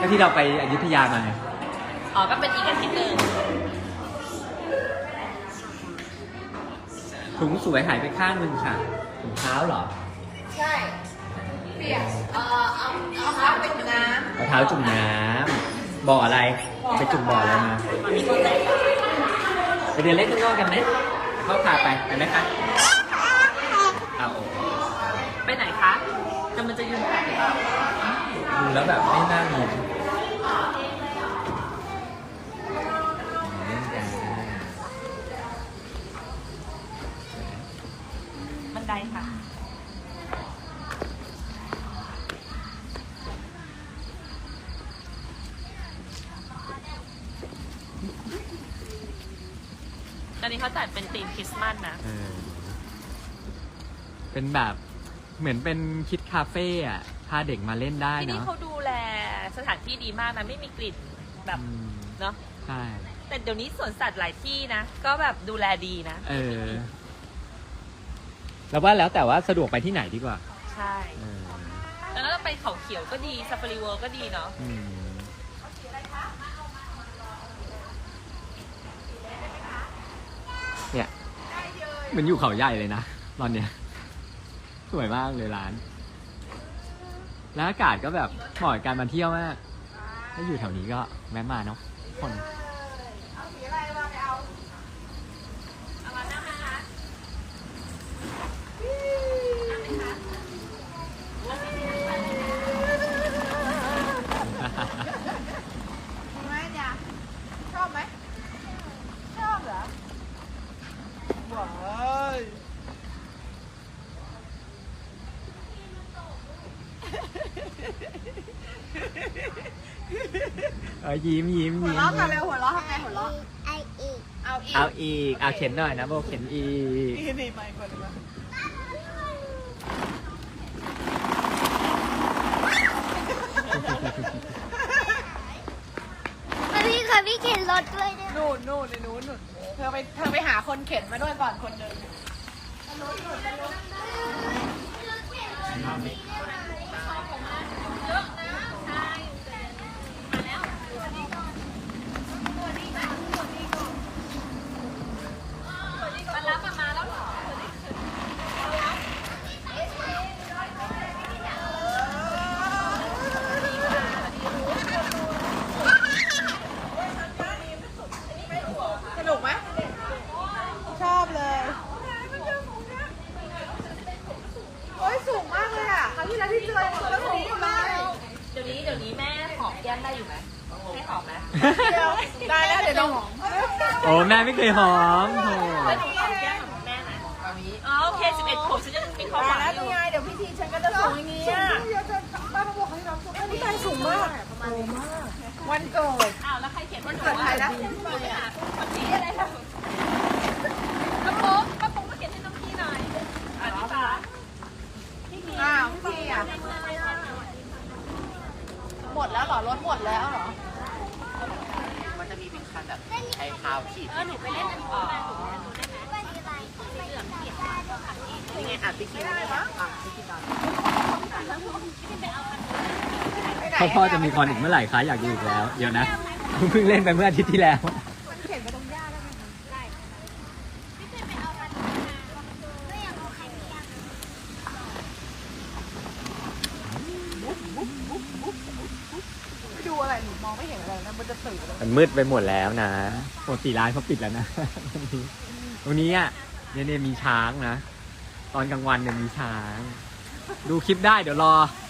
ก็ที่เราไปอยุธยามาไงอ๋อก็เป็นอีกอาทิตย์หนึ่งถุงสวยหายไปข้างหนึงค่ะถุงเท้าเหรอใช่ เปียกเอ่อเอาเอาเท้าไปจุ่มน้รองเท้าจุ่มน้ำบ่ออะไร ไปจุ่มบ่ออะไรมาไปเดินเล่นข้างนอกกันไหมเขาพาไปไปไหมคะเอาโอเคไปไหนคะกำลังจะยืนถ่ายหรือเปล่า ดูแล้วแบบไม่น่ามีเล่นกันบันไดค่ะ ตอนนี้เขาจัดเป็นธีมคริสต์มาสนะ เออเป็นแบบเหมือนเป็นคิดคาเฟ่อะ พาเด็กมาเล่นได้ที่นี่เนาะเขาดูแลสถานที่ดีมากนะไม่มีกลิ่นแบบอืมเนาะใช่ แต่เดี๋ยวนี้สวนสัตว์หลายที่นะ ก็แบบดูแลดีนะ เออแล้วว่าแล้วแต่ว่าสะดวกไปที่ไหนดีกว่าใช่ เออแล้วเราไปเขาเขียวก็ดีซาฟารีเวิลด์ก็ดีเนาะอืมเนี่ยเหมือนอยู่เขาใหญ่เลยนะ ตอนเนี้ย สวยมากเลยร้าน แล้วอากาศก็แบบเหมาะกับการมาเที่ยวมากถ้าอยู่แถวนี้ก็แวะมาเนาะคน เอาสีอะไรมาไปเอาเอามานั่งนะคะทำไมเนี่ยชอบไหมชอบเหรอว้าย เออยิ้มยิ้มหัวยิ้มเราะกันเลยหัวเราะทำไงหัวเราะไออีกเอาอีกเอาอีกเอาเข็นหน่อยนะโบเข็นอีกนี่นี่ไปคนละแล้วพี่ค่ะพี่เข็นรถด้วยด้วยนู่นนู่นในนู้นนู่นเธอไปเธอไปหาคนเข็นมาด้วยก่อนคนหนึ่งมารับมามาแล้วเหรอ สนุกไหมชอบเลยโอ้ยสูงมากเลยอะครั้งที่แล้วที่เจอตัวสูงอยู่เลย เดี๋ยวนี้เดี๋ยวนี้แม่หอมแก้มได้อยู่ไหมให้หอมไหม เดี๋ยวได้แล้วเดี๋ยวเราหอม โอ้แม่ ไม่เคยหอมโถแล้วหนูหอมแก้มของแม่นะอ๋อโอเค11ขวบฉันยังมีความหวังแล้วอยู่ไงเดี๋ยวพิธีฉันก็จะสูงอย่างนี้อะนี่ใจสูงมาก วันเกิดอ้าวแล้วใครเขียนวันเกิดใครนะคนนี้อะไรคะป้าปุ๊กป้าปุ๊กมาเขียนให้น้องพี่หน่อยอ่านป่ะ อ้าวพี่อะหมดแล้วเหรอรถหมดแล้วเหรอ มันจะมีเป็นคันแบบใช้เท้าขีด เออหนูไปเล่นอันนี้มาหนู วันนี้ไรที่ไม่เหลืองเขียน นี่ไงอะพี่คิดได้ปะอะพี่คิดได้ พ่อพ่อจะมีคอนอีกเมื่อไหร่คะอยากดูอีกแล้ว เดี๋ยวนะเพิ่งเล่นไปเมื่ออาทิตย์ที่แล้วไม่อยากเอาใครเปียกไปดูอะไรหนูมองไม่เห็นอะไรนะมันจะตื่นเลยมันมืดไปหมดแล้วนะปกติร้านเขาปิดแล้วนะวันนี้วันนี้อะเนี่ยเนี่ยมีช้างนะ ตอนกลางวันเนี่ยมีช้าง ดูคลิปได้เดี๋ยวรออ๋อ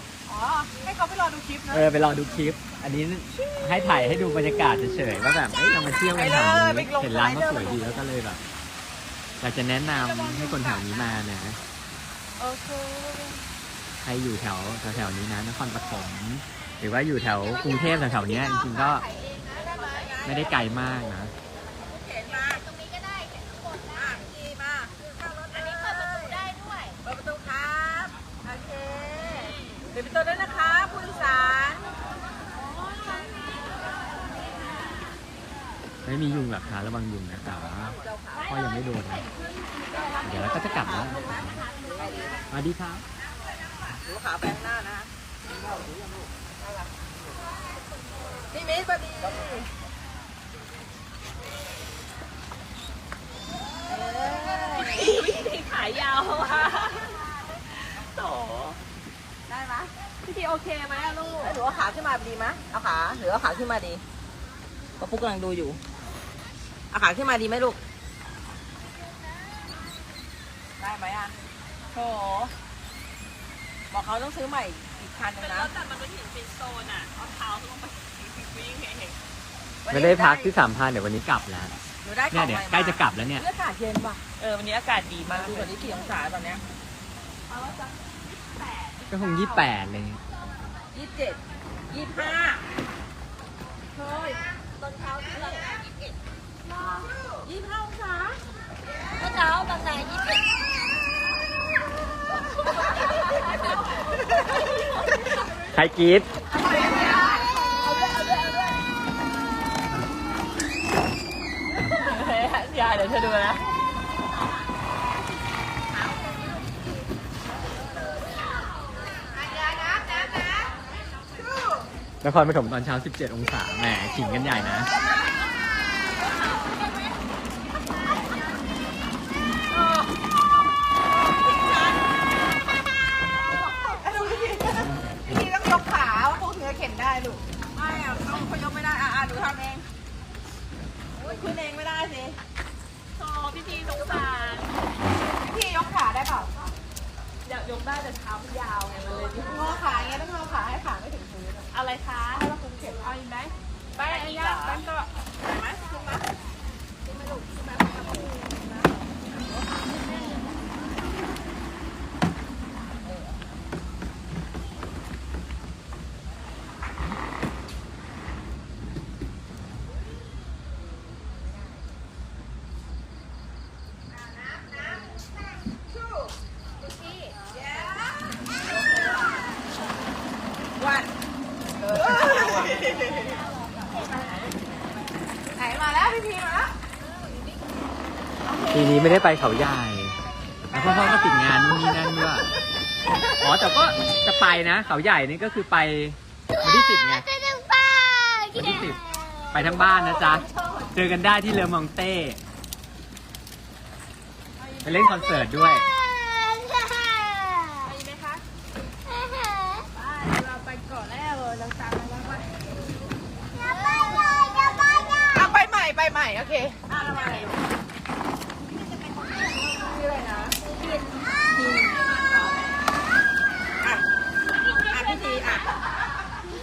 ให้เขาไปรอดูคลิปนะ เออไปรอดูคลิป อันนี้ให้ถ่ายให้ดูบรรยากาศเฉยๆว่าแบบเอ้ยเรามาเที่ยวกันแถวนี้เห็นร้านเขาสวยดีแล้วก็เลยแบบอยากจะแนะนำให้คนแถวนี้มานะโอเค ใครอยู่แถวแถวๆนี้นะนครปฐมหรือว่าอยู่แถวกรุงเทพแถวๆเนี้ยจริงๆก็ไม่ได้ไกลมากนะ เข็นมา ตรงนี้ก็ได้เข็นข้างบนได้ขี่มาขึ้นข้างรถอันนี้เปิดประตูได้ด้วย เปิดประตูครับ โอเคเดี๋ ยวประตูด้วยนะคะผู้โดยสารไม่มียุงหรอกคะระวังยุงนะแต่ว่าพ่อยังไม่โดนนะเดี๋ยวเราก็จะกลับแล้วสวัสดีครับดูขาแปลงหน้านะพอดีวิธีขายาวอะโถ ได้ไหม พี่ทีโอเคไหมอะลูกแล้วหนูเอาขาขึ้นมาดีไหมเอาขาหรือเอาขาขึ้นมาดีปะปุ๊กกำลังดูอยู่เอาขาขึ้นมาดีไหมลูก ได้ไหมอะโถบอกเขาต้องซื้อใหม่อีกคันหนึงเป็นนะรถแต่มันเป็นหินเป็นโซนอะ เอาเท้าลงไปวิ่งเอง ไม่ได้พักที่สามพันเดี๋ยววันนี้กลับแล้วหนูได้ขเนี่อยงเดี๋ยวใหม่ใกล้จะกลับแล้วเนี่ยเลือดอากาศเย็นป่ะเออวันนี้อากาศดีมามาดูก่อนที่กี่องศาตอนเนี้ย ก็คงยี่แปดเลยยี่สิบเจ็ดยี่สิบห้าเฮ้ยตอนเช้าที่เรายี่สิบเอ็ดยี่สิบห้าองศาเมื่อเช้าตอนไหนยี่สิบใครกรีดอย่าเดี๋ยวเธอดูนะ นครปฐมตอนเช้า 17 องศา แหมขิงกันใหญ่นะ พี่ทีต้องยกขาพวกเนื้อเข็นได้ลูก ไม่อะเขาเขายกไม่ได้ อะอะหนูทำเองโอ้ยขึ้นเองไม่ได้สิโธ่พี่ทีสงสารพี่ยกขาได้เปล่าอยากยกได้แต่เท้ามันยาวไงมันเลยงอขาอย่างเงี้ยต้องงอขาให้ขาไม่ถึงพื้น อะไรคะเอาอีกไหมไปอันนี้ไปก็ไห็นไหมขึ้นมา วันไหนมาแล้วพี่พีมาแล้ว ปีนี้ ไม่ได้ไปเขาใหญ่แล้วพ่อๆก็ติดงานนู่นนี่นั่นด้วยอ๋อแต่ก็จะไปนะ เขาใหญ่นี่ก็คือไปวันที่สิบไงจะถึงป้าวันที่สิบไปทั้งบ้านนะจ๊ะ เจอกันได้ที่เรือมองเต้ ไปเล่นคอนเสิร์ตด้วยไปไหมคะเราไปก่อนแล้วเราตามมาว่าอย่าไปเลยอย่าไปเลยเอาไปใหม่ ไปใหม่ โอเคอะทำไมชื่ออะไรนะพินพินอะอะพี่ทีอะ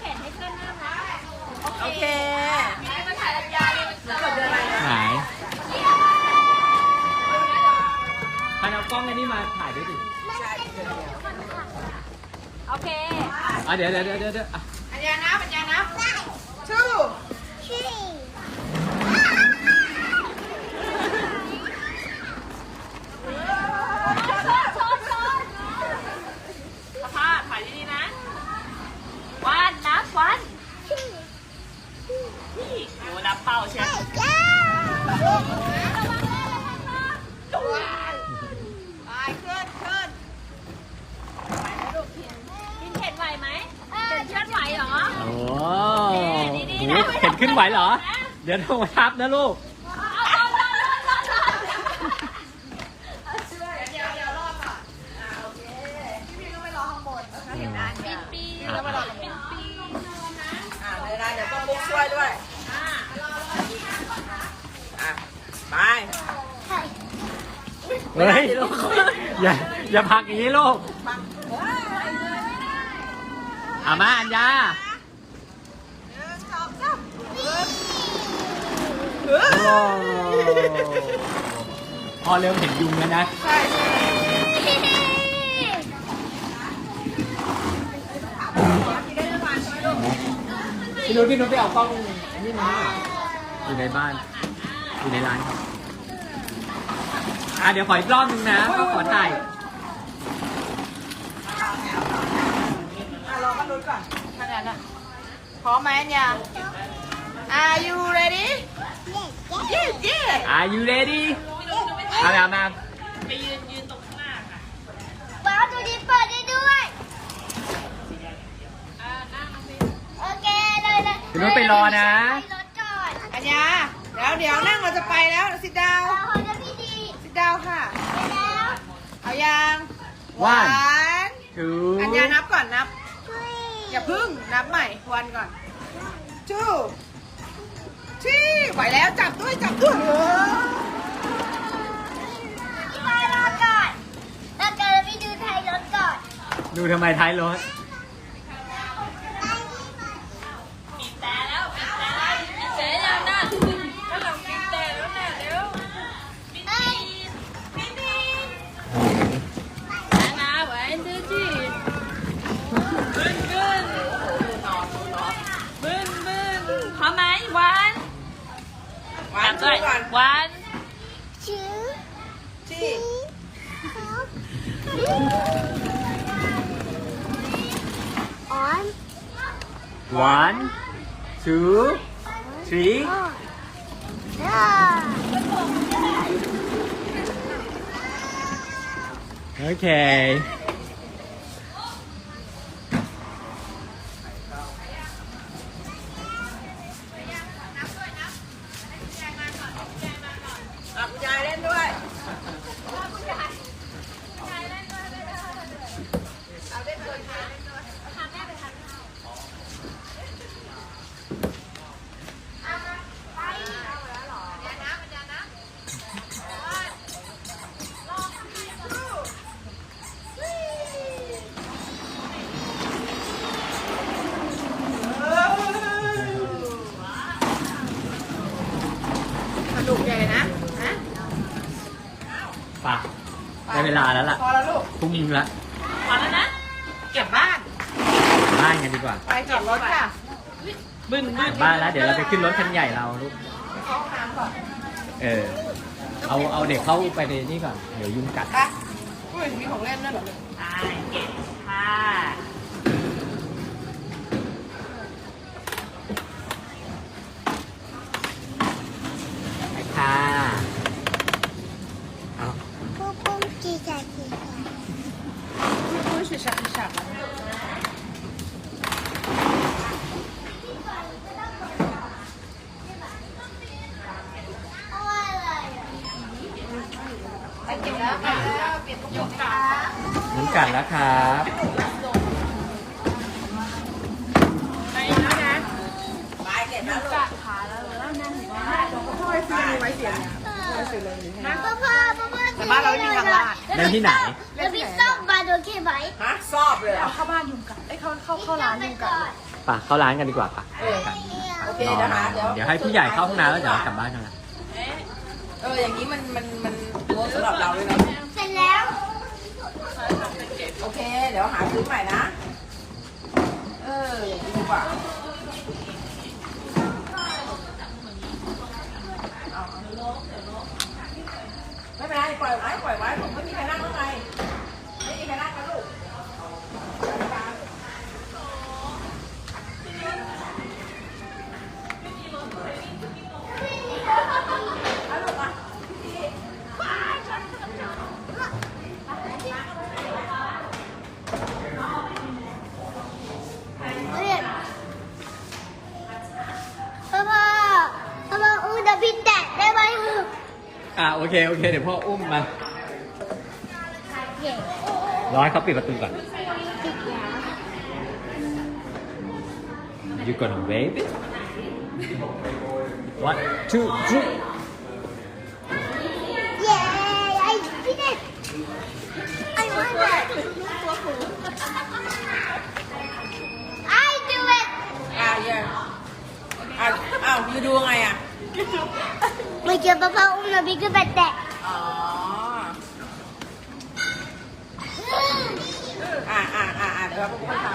เห็นให้เพื่อนนั่งนะ โอเค มาถ่ายรายการเลย เกิดเดือนอะไรนะ ไหนพันเอากล้องอันนี้มา ถ่ายด้วยดิใช่เดือนเดียวโอเค อะเดี๋ยวเดี๋ยวเดี๋ยวเดี๋ยวอะอัญญานะอัญญานะ two ชื่อ สภาพถ่ายดีๆนะ วันนับวัน ชื่อ นี่โอ้นับเป้าใช่ไหม จ้า ไปขึ้นขึ้น กินเข็นไหวไหมเข็นเชือดไหวเหรอ โอ้ นี่นี่ โห นี่ เห็นขึ้นไหวเหรอ เดี๋ยวโทรทับนะลูก เอาเอาเอาเอาเอา เดี๋ยวเดี๋ยวรอบก่อนอ่าโอเคพี่พีก็ไปรอข้างบนนะคะเห็นได้ ปีนปี พี่แล้วมาร อตรงนี้ปีอ่าเลยนะเดี๋ยวต้องลุกช่วยด้วยอ่าอะไปเฮ้ยอย่าอย่าพักอย่างนี้ลูกปังเฮ้ยอามาอัญญา หนึ่งสองสามเฮ้ย โอ้ พอเริ่มเห็นยุงแล้วนะ ใช่ใช่ที่ได้รางวัลใช่ไหมลูกพี่นุ้ยพี่นุ้ยไปเอากล้องอันนี้มาให้หน่อยอยู่ในบ้าน อยู่ในร้านครับอะเดี๋ยวขออีกรอบนึงนะก็ขอถ่ายอะรอกันลุ้นก่อนขนาดน่ะพร้อมไหมเนี่ย Are you ready Yes yes Are you ready เอาแล้วมาไปยืนยืนตรงข้างหน้าค่ะว้าวตัวนี้เปิดได้ด้วยอ่านั่งสิโอเคเลยเลยคืคุณนุ้ยไปรอนะรถก่อนอัญญาเดี๋ยวเดี๋ยวนั่งเราจะไปแล้วสิดาวเราจะพี่ดีสิดาวค่ะไปแล้วเอายัง One น two อัญญานับก่อนนับช่วยอย่าพึ่งนับใหม่วันก่อน two ที่ไหวแล้วจับด้วยจับด้วยเออ พี่บอยรอก่อนเราจะไปดูไทยรถก่อน ดูทำไมท้ายรถแต่แล้วแต่แล้วเสร็จแล้วนะถ้าเรากินแต่แล้วเดี๋ยวันชื่อชื่อ ที่ออน one two three อ่ เวลาแล้วล่ะพอแล้วลูกพรุ่งนี้ละพร้อมแล้วนะ เก็บบ้าน บ้านกันดีกว่า ไปจอดรถค่ะ บึ้นบึ้นบ้านแล้ว เดี๋ยวเราไปขึ้นรถคันใหญ่เราลูกเข้าห้องน้ำก่อน เออ เอาเอาเด็กเข้าไปในนี่ก่อน เดี๋ยวยุงกัดไปอุ้ยมีของเล่นด้วยเหรอลูกใช่เก็บค่ะ ไปค่ะเอา ปุ้มปุ้มจีจ่าจีจ่า อุ้ยชิชักชิชัก เอาอะไรอะ ไปเก็บแล้วไปแล้วเปลี่ยนกระจกค่ะ ยุงกัดแล้วครับ ไปแล้วนะไปเก็บแล้วลูกขาแล้วแล้วนั่งอยู่บ้านทำไมซื้อมีไว้เสียเนี่ยไว้เสียเลยนี่ให้พ่อพ่อพ่อพ่อแต่บ้านเราไม่มีทางลาด เล่นที่ไหน แล้วพี่ส้มมาโดนแค่ไหมฮะซอบเลยเหรอเข้าบ้านยุงกัดเอ้ยเข้าเข้าเข้าร้านยุงกัดเลยป่ะเข้าร้านกันดีกว่าป่ะเออโอเคนะคะเดี๋ยว เดี๋ยวให้ผู้ใหญ่เข้าห้องน้ำแล้วเดี๋ยวกลับบ้านกันละเอออย่างนี้มันมันมันเวิร์กสำหรับเราเลยนะ เสร็จแล้ว โอ เค เดี๋ยวหาซื้อใหม่นะ เอออย่างนี้ดีกว่าไม่เป็นไรปล่อยไว้ปล่อยไว้ผมไม่มีใครนั่งข้างในไม่มีใครนั่งกันลูก โอเค โอเค เดี๋ยวพ่ออุ้มมาเย่รอให้เขาปิดประตูก่อนติดแล้ว You gonna wave it One two three เย้ไอ้พี่เด็กไอ้วันเด็ก I do it อ่าเยังอ่าอ้าวยูดูไงอะ เมื่อกี้พ่อพ่ออุ้มเดี๋ยวพี่ก็ไปแตะอ๋ออ่าอ่าอ่าอ่าเดี๋ยวเราไปท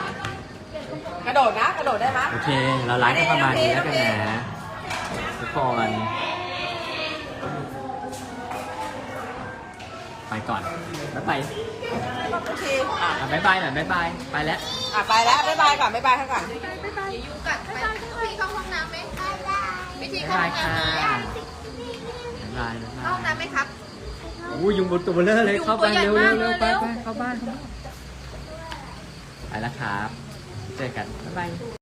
ำกระโดดนะ กระโดดได้ไหมโอเค เราไลฟ์กันประมาณนี้แล้วกันนะทุกคน ไปก่อนแล้วไปโอเคอะอะบายบายหน่อยบายบาย ไปแล้ว อะไปแล้ว บ๊ายบายก่อน บ๊ายบายให้ก่อนบา ยบายค่ะบายบายบายห้องน้ำไหมครับ อู้ยุงบนตัวเบลอเลยเข้าไปเร็วเร็วเร็วไปไปเข้าบ้านเข้าบ้านไปแล้วครับ เจอกัน บ๊ายบาย